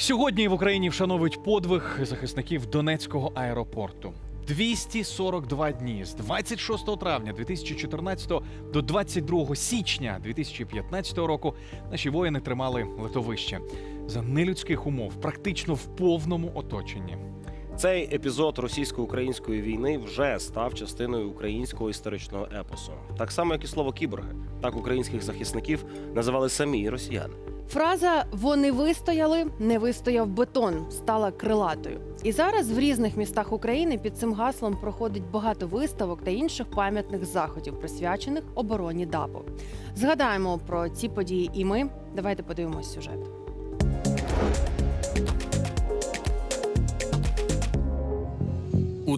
Сьогодні в Україні вшановують подвиг захисників Донецького аеропорту. 242 дні з 26 травня 2014 до 22 січня 2015 року наші воїни тримали литовище за нелюдських умов, практично в повному оточенні. Цей епізод російсько-української війни вже став частиною українського історичного епосу, так само як і слово кіборги. Так українських захисників називали самі росіяни. Фраза Вони вистояли, не вистояв бетон стала крилатою. І зараз в різних містах України під цим гаслом проходить багато виставок та інших пам'ятних заходів, присвячених обороні ДАПу. Згадаємо про ці події і ми. Давайте подивимось сюжет.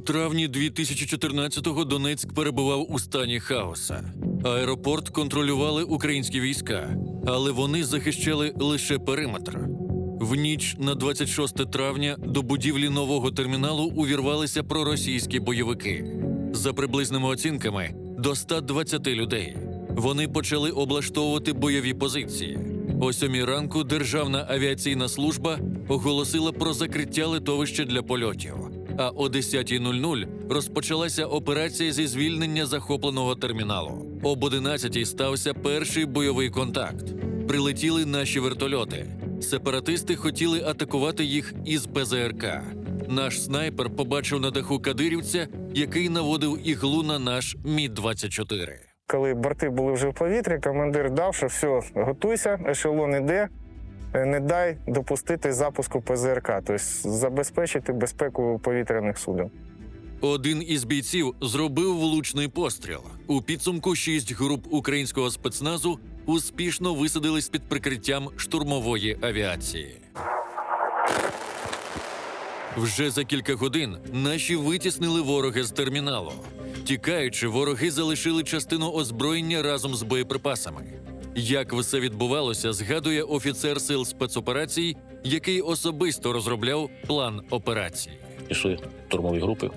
Травні 2014-го Донецьк перебував у стані хаоса. Аеропорт контролювали українські війська, але вони захищали лише периметр. В ніч на 26 травня до будівлі нового терміналу увірвалися проросійські бойовики. За приблизними оцінками до 120 людей. Вони почали облаштовувати бойові позиції. О сьомій ранку Державна авіаційна служба оголосила про закриття литовища для польотів. А о 10.00 розпочалася операція зі звільнення захопленого терміналу. Об 11.00 стався перший бойовий контакт. Прилетіли наші вертольоти. Сепаратисти хотіли атакувати їх із ПЗРК. Наш снайпер побачив на даху кадирівця, який наводив іглу на наш Мі 24 Коли борти були вже в повітрі, командир дав, що все, готуйся, ешелон іде, не дай допустити запуску ПЗРК, тобто забезпечити безпеку повітряних суден. Один із бійців зробив влучний постріл. У підсумку шість груп українського спецназу успішно висадились під прикриттям штурмової авіації. Вже за кілька годин наші витіснили ворога з терміналу. Тікаючи, вороги залишили частину озброєння разом з боєприпасами. Як все відбувалося, згадує офіцер сил спецоперацій, який особисто розробляв план операції. пішли штурмові групи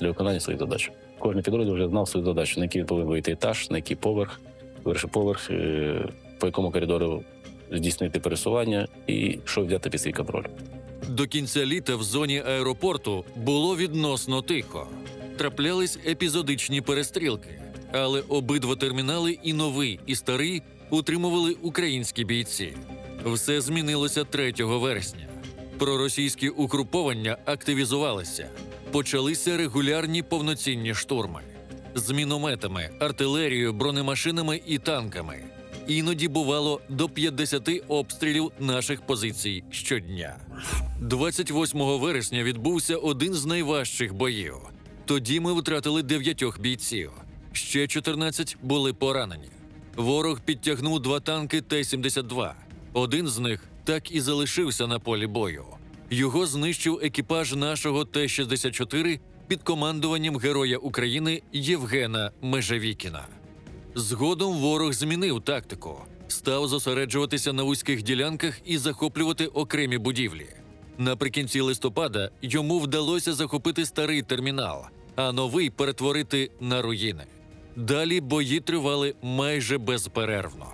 для виконання своїх задач. Кожен підрозділ вже знав свою задачу, на який повинен вийти етаж, на який поверх, перший поверх, е, по якому коридору здійснити пересування і що взяти під свій контроль. До кінця літа в зоні аеропорту було відносно тихо. Траплялись епізодичні перестрілки, але обидва термінали, і новий, і старий, утримували українські бійці. Все змінилося 3 вересня. Проросійські угруповання активізувалися. Почалися регулярні повноцінні штурми з мінометами, артилерією, бронемашинами і танками. Іноді бувало до 50 обстрілів наших позицій щодня. 28 вересня відбувся один з найважчих боїв. Тоді ми втратили дев'ятьох бійців. Ще 14 були поранені. Ворог підтягнув два танки Т-72. Один з них так і залишився на полі бою. Його знищив екіпаж нашого Т-64 під командуванням Героя України Євгена Межевікіна. Згодом ворог змінив тактику, став зосереджуватися на вузьких ділянках і захоплювати окремі будівлі. Наприкінці листопада йому вдалося захопити старий термінал, а новий перетворити на руїни. Далі бої тривали майже безперервно.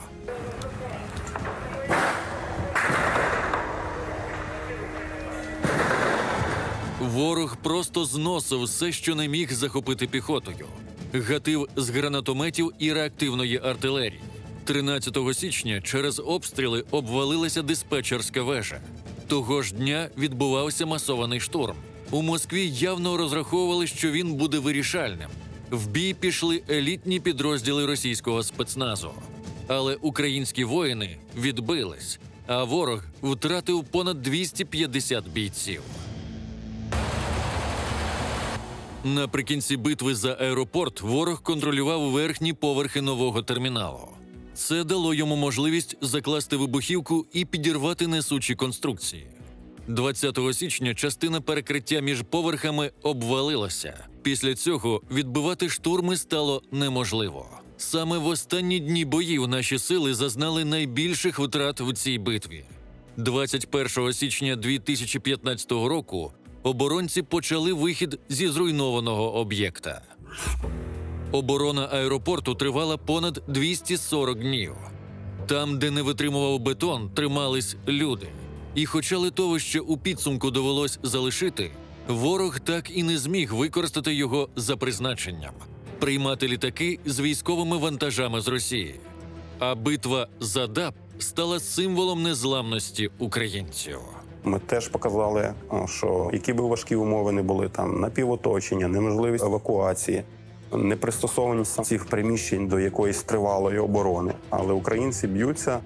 Ворог просто зносив все, що не міг захопити піхотою. Гатив з гранатометів і реактивної артилерії. 13 січня через обстріли обвалилася диспетчерська вежа. Того ж дня відбувався масований штурм. У Москві явно розраховували, що він буде вирішальним. В бій пішли елітні підрозділи російського спецназу. Але українські воїни відбились, а ворог втратив понад 250 бійців. Наприкінці битви за аеропорт ворог контролював верхні поверхи нового терміналу. Це дало йому можливість закласти вибухівку і підірвати несучі конструкції. 20 січня частина перекриття між поверхами обвалилася. Після цього відбивати штурми стало неможливо. Саме в останні дні боїв наші сили зазнали найбільших втрат в цій битві. 21 січня 2015 року оборонці почали вихід зі зруйнованого об'єкта. Оборона аеропорту тривала понад 240 днів. Там, де не витримував бетон, тримались люди. І хоча литовище у підсумку довелось залишити, ворог так і не зміг використати його за призначенням приймати літаки з військовими вантажами з Росії. А битва за ДАП стала символом незламності українців. Ми теж показали, що які б важкі умови не були там напівоточення, неможливість евакуації, непристосованість цих приміщень до якоїсь тривалої оборони. Але українці б'ються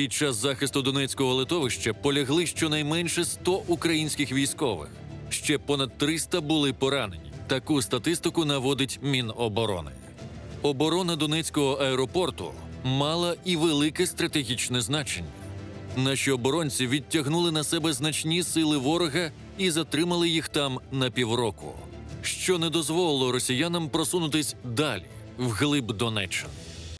Під час захисту Донецького литовища полягли щонайменше 100 українських військових. Ще понад 300 були поранені. Таку статистику наводить Міноборони. Оборона Донецького аеропорту мала і велике стратегічне значення. Наші оборонці відтягнули на себе значні сили ворога і затримали їх там на півроку, що не дозволило росіянам просунутись далі, вглиб Донеччини.